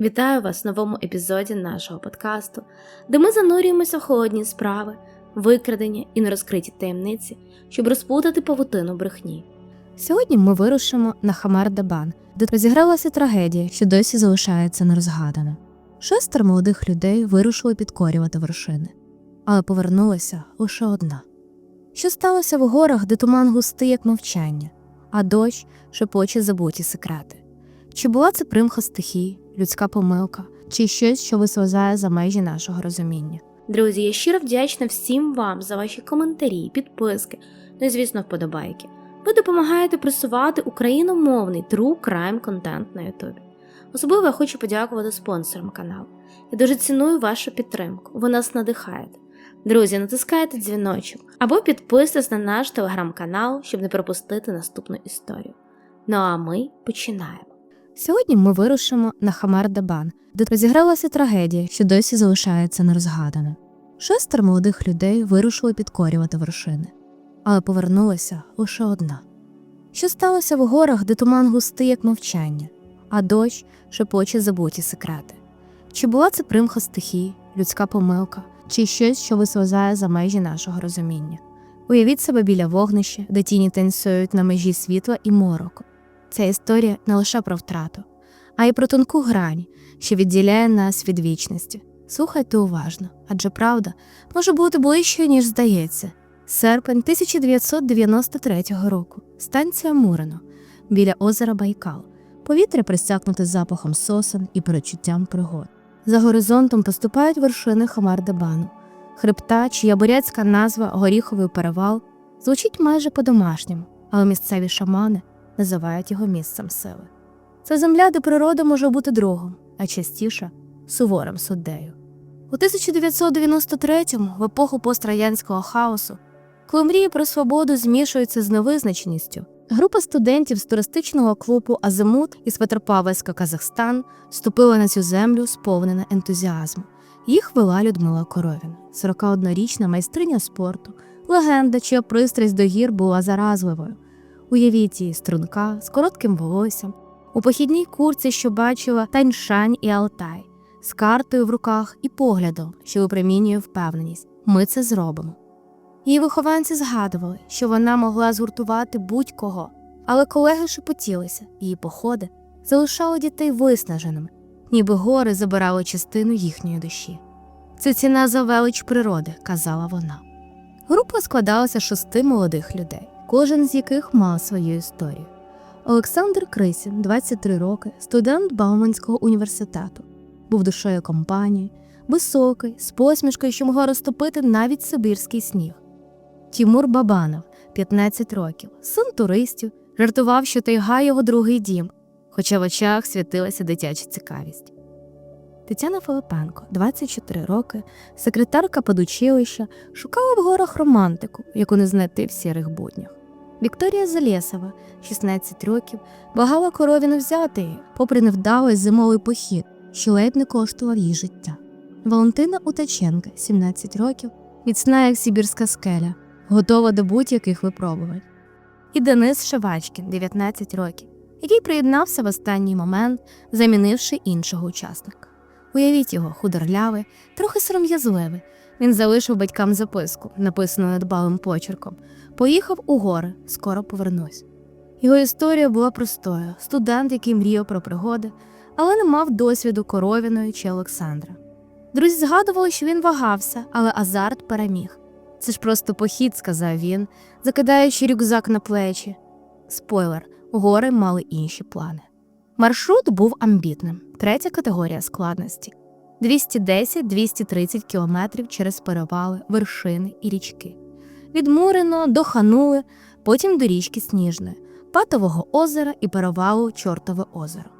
Вітаю вас в новому епізоді нашого подкасту, де ми занурюємося в холодні справи, викрадення і нерозкриті таємниці, щоб розпутати павутину брехні. Сьогодні ми вирушимо на Хамар-Дабан, де розігралася трагедія, що досі залишається нерозгаданою. Шестеро молодих людей вирушили підкорювати вершини, але повернулася лише одна. Що сталося в горах, де туман густий, як мовчання, а дощ шепоче забуті секрети? Чи була це примха стихій, людська помилка, чи щось, що вислизає за межі нашого розуміння? Друзі, я щиро вдячна всім вам за ваші коментарі, підписки, ну і, звісно, вподобайки. Ви допомагаєте просувати україномовний true crime контент на Ютубі. Особливо я хочу подякувати спонсорам каналу. Я дуже ціную вашу підтримку, ви нас надихаєте. Друзі, натискайте дзвіночок або підписуйтесь на наш телеграм-канал, щоб не пропустити наступну історію. Ну а ми починаємо. Сьогодні ми вирушимо на Хамар-Дабан, де розігралася трагедія, що досі залишається нерозгаданою. Шестеро молодих людей вирушили підкорювати вершини, але повернулася лише одна. Що сталося в горах, де туман густий, як мовчання, а дощ шепоче забуті секрети? Чи була це примха стихій, людська помилка, чи щось, що вислизає за межі нашого розуміння? Уявіть себе біля вогнища, де тіні танцюють на межі світла і мороку. Ця історія не лише про втрату, а й про тонку грань, що відділяє нас від вічності. Слухайте уважно, адже правда може бути ближчою, ніж здається. Серпень 1993 року. Станція Мурино біля озера Байкал. Повітря присякнуте запахом сосен і перечуттям пригод. За горизонтом поступають вершини Хамар-Дебану. Хребта, чия бурятська назва Горіховий перевал, звучить майже по-домашньому, але місцеві шамани називають його місцем сили. Це земля, де природа може бути другом, а частіше суворим суддею. У 1993-му, в епоху пострадянського хаосу, коли мрії про свободу змішуються з невизначеністю, група студентів з туристичного клубу Азимут із Петропавловська, Казахстан вступила на цю землю сповнена ентузіазму. Їх вела Людмила Коровін, 41-річна майстриня спорту, легенда, чия пристрасть до гір була заразливою. Уявіть її струнка з коротким волоссям, у похідній курці, що бачила Таньшань і Алтай, з картою в руках і поглядом, що випромінює впевненість. Ми це зробимо. Її вихованці згадували, що вона могла згуртувати будь-кого, але колеги шепотілися, її походи залишали дітей виснаженими, ніби гори забирали частину їхньої душі. Це ціна за велич природи, казала вона. Група складалася з шести молодих людей, кожен з яких мав свою історію. Олександр Крисін, 23 роки, студент Бауманського університету, був душею компанії, високий, з посмішкою, що могла розтопити навіть сибірський сніг. Тімур Бабанов, 15 років, син туристів, жартував, що тайга його другий дім, хоча в очах світилася дитяча цікавість. Тетяна Филипенко, 24 роки, секретарка подучилища, шукала в горах романтику, яку не знайти в сірих буднях. Вікторія Залєсова, 16 років, багала коровіну взяти її, попри невдалий зимовий похід, що ледь не коштував їй життя. Валентина Утаченка, 17 років, міцна як сибірська скеля, готова до будь-яких випробувань. І Денис Шевачкін, 19 років, який приєднався в останній момент, замінивши іншого учасника. Уявіть його, худорлявий, трохи сором'язливий. Він залишив батькам записку, написану недбалим почерком. Поїхав у гори, скоро повернусь. Його історія була простою: студент, який мріяв про пригоди, але не мав досвіду Коровіної чи Олександра. Друзі згадували, що він вагався, але азарт переміг. Це ж просто похід, сказав він, закидаючи рюкзак на плечі. Спойлер, гори мали інші плани. Маршрут був амбітним, третя категорія складності 210-230 кілометрів через перевали, вершини і річки. Від Мурино до Ханули, потім до річки Сніжної, Патового озера і перевалу Чортове озеро.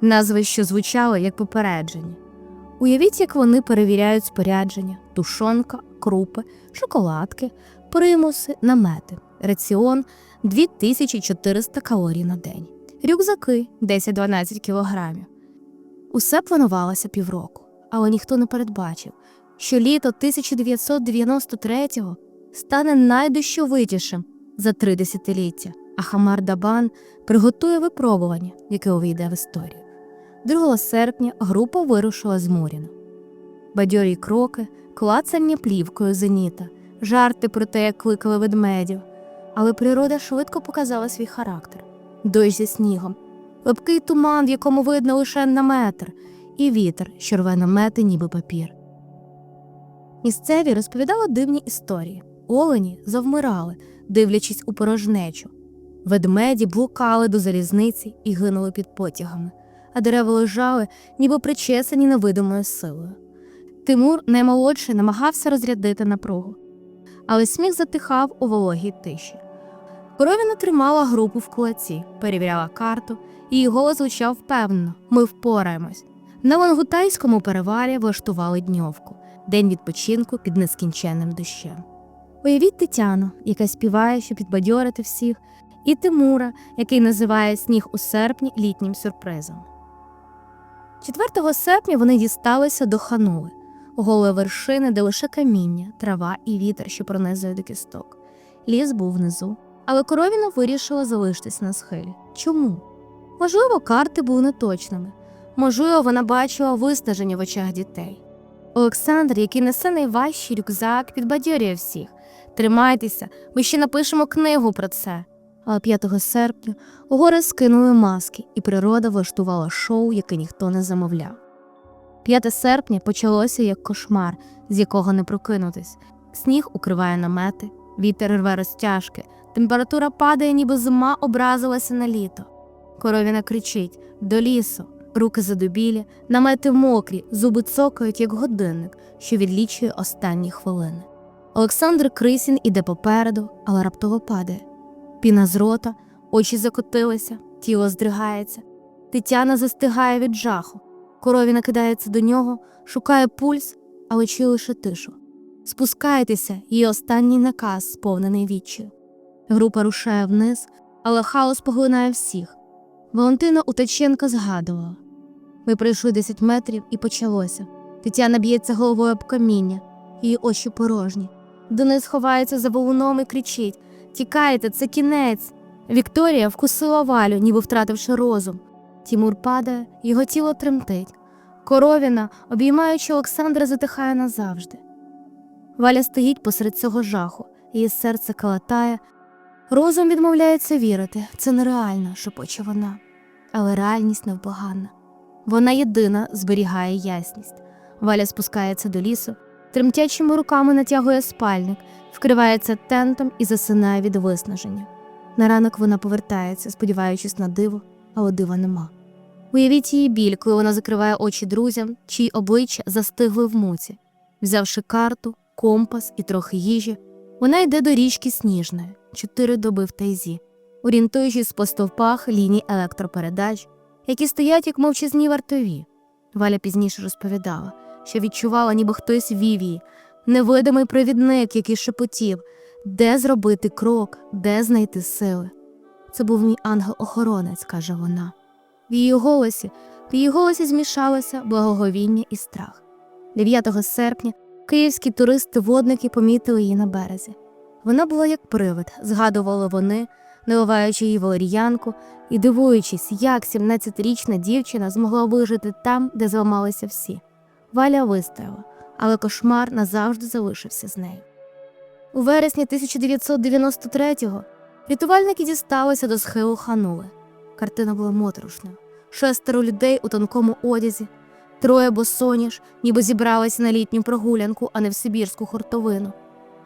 Назви, що звучали як попередження. Уявіть, як вони перевіряють спорядження, тушонка, крупи, шоколадки, примуси, намети, раціон 2400 калорій на день, рюкзаки 10-12 кілограмів. Усе планувалося півроку, але ніхто не передбачив, що літо 1993-го стане найдощовитішим за три десятиліття, а Хамар Дабан приготує випробування, яке увійде в історію. 2 серпня група вирушила з Муріна. Бадьорі кроки, клацання плівкою зеніта, жарти про те, як кликали ведмедів. Але природа швидко показала свій характер: дощ зі снігом, липкий туман, в якому видно лише на метр, і вітер, що рве намети, ніби папір. Місцеві розповідали дивні історії. Олені завмирали, дивлячись у порожнечу. Ведмеді блукали до залізниці і гинули під потягами, а дерева лежали, ніби причесані невидимою силою. Тимур, наймолодший, намагався розрядити напругу, але сміх затихав у вологій тиші. Коровіна тримала групу в кулаці, перевіряла карту, і її голос звучав впевнено: ми впораємось. На Лангутайському перевалі влаштували дньовку, день відпочинку під нескінченним дощем. Уявіть Тетяну, яка співає, щоб підбадьорити всіх, і Тимура, який називає сніг у серпні літнім сюрпризом. 4 серпня вони дісталися до ханули, голої вершини, де лише каміння, трава і вітер, що пронизує до кісток. Ліс був внизу, але коровіна вирішила залишитись на схилі. Чому? Можливо, карти були неточними. Можливо, вона бачила виснаження в очах дітей. Олександр, який несе найважчий рюкзак, підбадьорює всіх. Тримайтеся, ми ще напишемо книгу про це. Але 5 серпня гори скинули маски, і природа влаштувала шоу, яке ніхто не замовляв. 5 серпня почалося як кошмар, з якого не прокинутись. Сніг укриває намети, вітер рве розтяжки, температура падає, ніби зима образилася на літо. Коровіна кричить до лісу, руки задубілі, намети мокрі, зуби цокають, як годинник, що відлічує останні хвилини. Олександр Крисін іде попереду, але раптово падає. Піна з рота, очі закотилися, тіло здригається. Тетяна застигає від жаху. Коровіна кидається до нього, шукає пульс, але чує лише тишу. Спускайтеся, її останній наказ, сповнений відчаю. Група рушає вниз, але хаос поглинає всіх. Валентина Утаченка згадувала. Ми пройшли 10 метрів і почалося. Тетяна б'ється головою об каміння, її очі порожні. Денис ховається за валуном і кричить Тікайте, це кінець. Вікторія вкусила валю, ніби втративши розум. Тімур падає, його тіло тремтить. Коровіна, обіймаючи Олександра, затихає назавжди. Валя стоїть посеред цього жаху, її серце калатає. Розум відмовляється вірити, це нереально, шепоче вона. Але реальність невблаганна. Вона єдина зберігає ясність. Валя спускається до лісу, тремтячими руками натягує спальник, вкривається тентом і засинає від виснаження. На ранок вона повертається, сподіваючись на диво, але дива нема. Уявіть її біль, коли вона закриває очі друзям, чиї обличчя застигли в муці. Взявши карту, компас і трохи їжі, вона йде до річки Сніжної, чотири доби в тайзі, орієнтуючись по стовпах ліній електропередач, які стоять як мовчазні вартові. Валя пізніше розповідала, що відчувала, ніби хтось вів її, невидимий провідник, який шепотів, де зробити крок, де знайти сили. Це був мій ангел-охоронець, каже вона. В її голосі, в її голосі змішалося благоговіння і страх. 9 серпня київські туристи-водники помітили її на березі. Вона була як привид, згадували вони, наливаючи її валер'янку і дивуючись, як 17-річна дівчина змогла вижити там, де зламалися всі. Валя вистояла, але кошмар назавжди залишився з нею. У вересні 1993-го рятувальники дісталися до схилу ханули. Картина була моторошною. Шестеро людей у тонкому одязі, троє босоніж, ніби зібралися на літню прогулянку, а не в Сибірську хуртовину.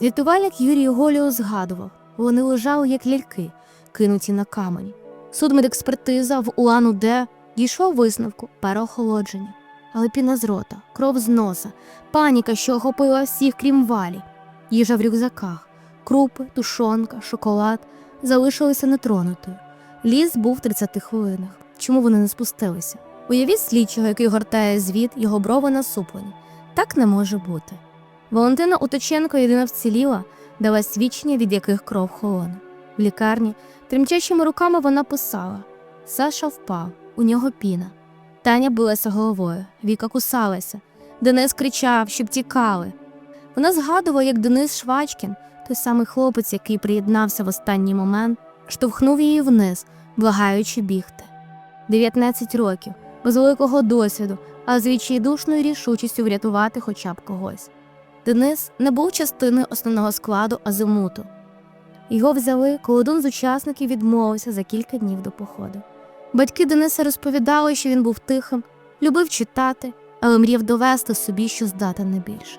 Рятувальник Юрій Голіо згадував, вони лежали як ляльки, кинуті на камені. Судмедекспертиза в Улан-Удэ дійшов висновку переохолодження. Але піна з рота, кров з носа, паніка, що охопила всіх, крім валі, їжа в рюкзаках, крупи, тушонка, шоколад залишилися нетронутою. Ліс був в 30 хвилинах. Чому вони не спустилися? Уявіть слідчого, який гортає звіт, його брови насуплені. Так не може бути. Валентина Уточенко єдина вціліла, дала свідчення, від яких кров холоне. В лікарні тремтячими руками вона писала: Саша впав, у нього піна. Таня билася головою, Віка кусалася. Денис кричав, щоб тікали. Вона згадувала, як Денис Швачкін, той самий хлопець, який приєднався в останній момент, штовхнув її вниз, благаючи бігти. 19 років, без великого досвіду, а з відчайдушною рішучістю врятувати хоча б когось. Денис не був частиною основного складу азимуту. Його взяли, коли один з учасників відмовився за кілька днів до походу. Батьки Дениса розповідали, що він був тихим, любив читати, але мріяв довести собі, що здатен не більше.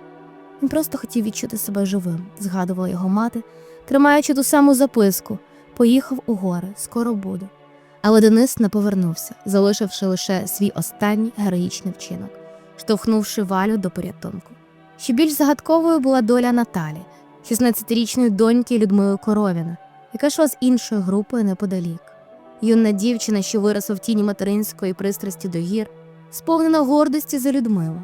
Він просто хотів відчути себе живим, згадувала його мати, тримаючи ту саму записку поїхав у гори, скоро буду. Але Денис не повернувся, залишивши лише свій останній героїчний вчинок, штовхнувши валю до порятунку. Ще більш загадковою була доля Наталі, 16-річної доньки Людмили Коровіна, яка йшла з іншою групою неподалік. Юна дівчина, що виросла в тіні материнської пристрасті до гір, сповнена гордості за Людмилу.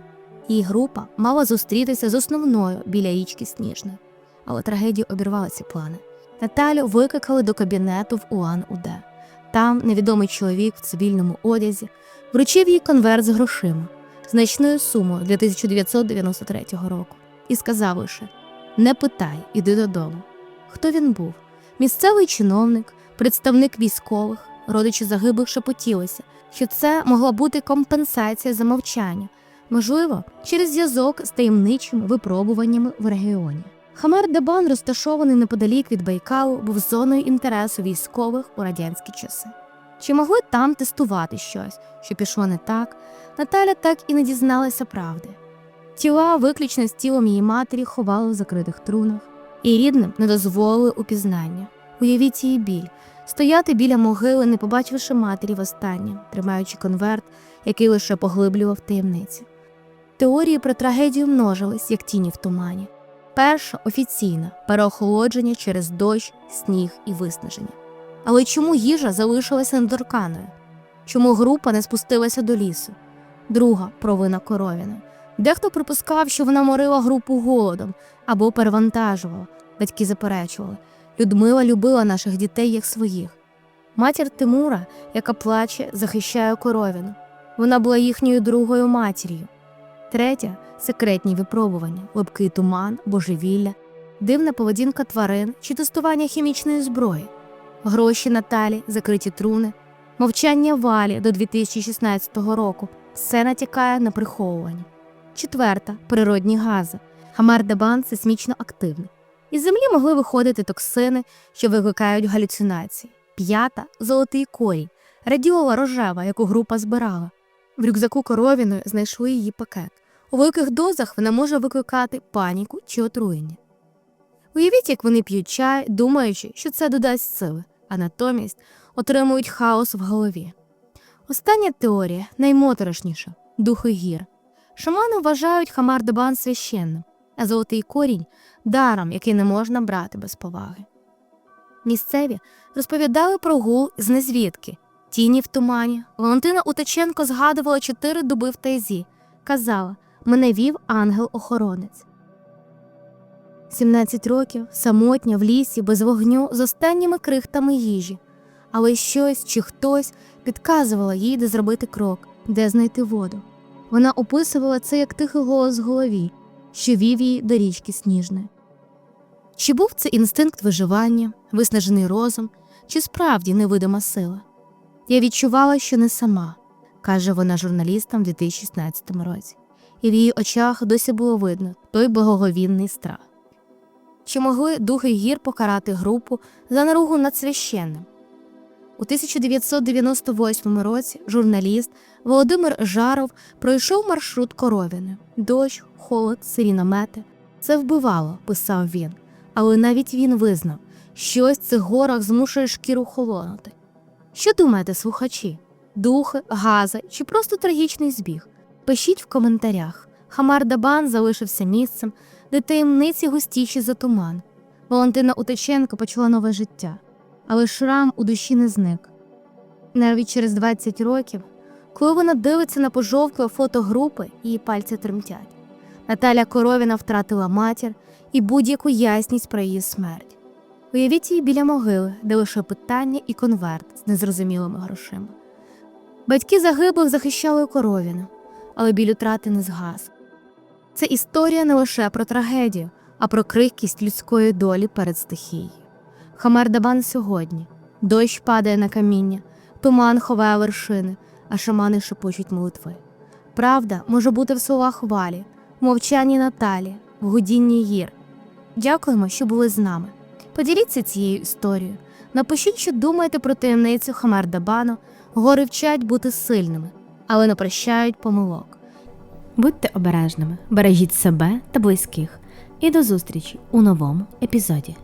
Її група мала зустрітися з основною біля річки Сніжної, але трагедія обірвала ці плани. Наталю викликали до кабінету в УАН-УД. Там невідомий чоловік в цивільному одязі вручив їй конверт з грошима, значною сумою для 1993 року, і сказав лише: Не питай, іди додому. Хто він був? Місцевий чиновник, представник військових, родичі загиблих шепотілися, що це могла бути компенсація за мовчання, можливо, через зв'язок з таємничими випробуваннями в регіоні. Хамер Дебан, розташований неподалік від Байкалу, був зоною інтересу військових у радянські часи. Чи могли там тестувати щось, що пішло не так, Наталя так і не дізналася правди. Тіла, виключно з тілом її матері, ховали в закритих трунах, і рідним не дозволили упізнання. Уявіть її біль, стояти біля могили, не побачивши матері востаннє, тримаючи конверт, який лише поглиблював таємниці. Теорії про трагедію множились, як тіні в тумані. Перша офіційна переохолодження через дощ, сніг і виснаження. Але чому їжа залишилася недорканою? Чому група не спустилася до лісу? Друга провина коровіна. Дехто припускав, що вона морила групу голодом або перевантажувала. Батьки заперечували. Людмила любила наших дітей як своїх. Матір Тимура, яка плаче, захищає коровіну. Вона була їхньою другою матір'ю. Третя секретні випробування, липкий туман, божевілля, дивна поведінка тварин чи тестування хімічної зброї, гроші Наталі, закриті труни, мовчання валі до 2016 року. Все натякає на приховування. Четверта природні гази. Хамар-Дебан сейсмічно активний. Із землі могли виходити токсини, що викликають галюцинації. П'ята золотий корінь, радіола рожева, яку група збирала. В рюкзаку коровіною знайшли її пакет. У великих дозах вона може викликати паніку чи отруєння. Уявіть, як вони п'ють чай, думаючи, що це додасть сили, а натомість отримують хаос в голові. Остання теорія наймоторошніша духи гір. Шамани вважають Хамар-Дебан священним, а золотий корінь даром, який не можна брати без поваги. Місцеві розповідали про гул з незвідки, тіні в тумані. Валентина Утаченко згадувала чотири доби в тайзі. Казала, мене вів ангел-охоронець. 17 років, самотня в лісі, без вогню, з останніми крихтами їжі. Але щось чи хтось підказувало їй, де зробити крок, де знайти воду. Вона описувала це як тихий голос в голові, що вів її до річки Сніжної. Чи був це інстинкт виживання, виснажений розум, чи справді невидима сила? Я відчувала, що не сама, каже вона журналістам в 2016 році, і в її очах досі було видно той благоговінний страх. Чи могли духи гір покарати групу за наругу над священним? У 1998 році журналіст Володимир Жаров пройшов маршрут коровіни. Дощ, холод, сирі намети. Це вбивало, писав він. Але навіть він визнав, щось в цих горах змушує шкіру холонути. Що думаєте, слухачі? Духи, гази чи просто трагічний збіг? Пишіть в коментарях. Хамар Дабан залишився місцем, де таємниці густіші за туман. Валентина Утеченко почала нове життя, але шрам у душі не зник. Навіть через 20 років, коли вона дивиться на пожовкле фото групи, її пальці тремтять. Наталя Коровіна втратила матір і будь-яку ясність про її смерть. Уявіть її біля могили, де лише питання і конверт з незрозумілими грошима. Батьки загиблих захищали коровіну, але біль утрати не згас. Це історія не лише про трагедію, а про крихкість людської долі перед стихією. Хамер Дабан сьогодні. Дощ падає на каміння, туман ховає вершини, а шамани шепочуть молитви. Правда може бути в словах валі, в мовчанні Наталі, в гудінні гір. Дякуємо, що були з нами. Поділіться цією історією. Напишіть, що думаєте про таємницю Хамердабану. Гори вчать бути сильними, але не прощають помилок. Будьте обережними, бережіть себе та близьких. І до зустрічі у новому епізоді.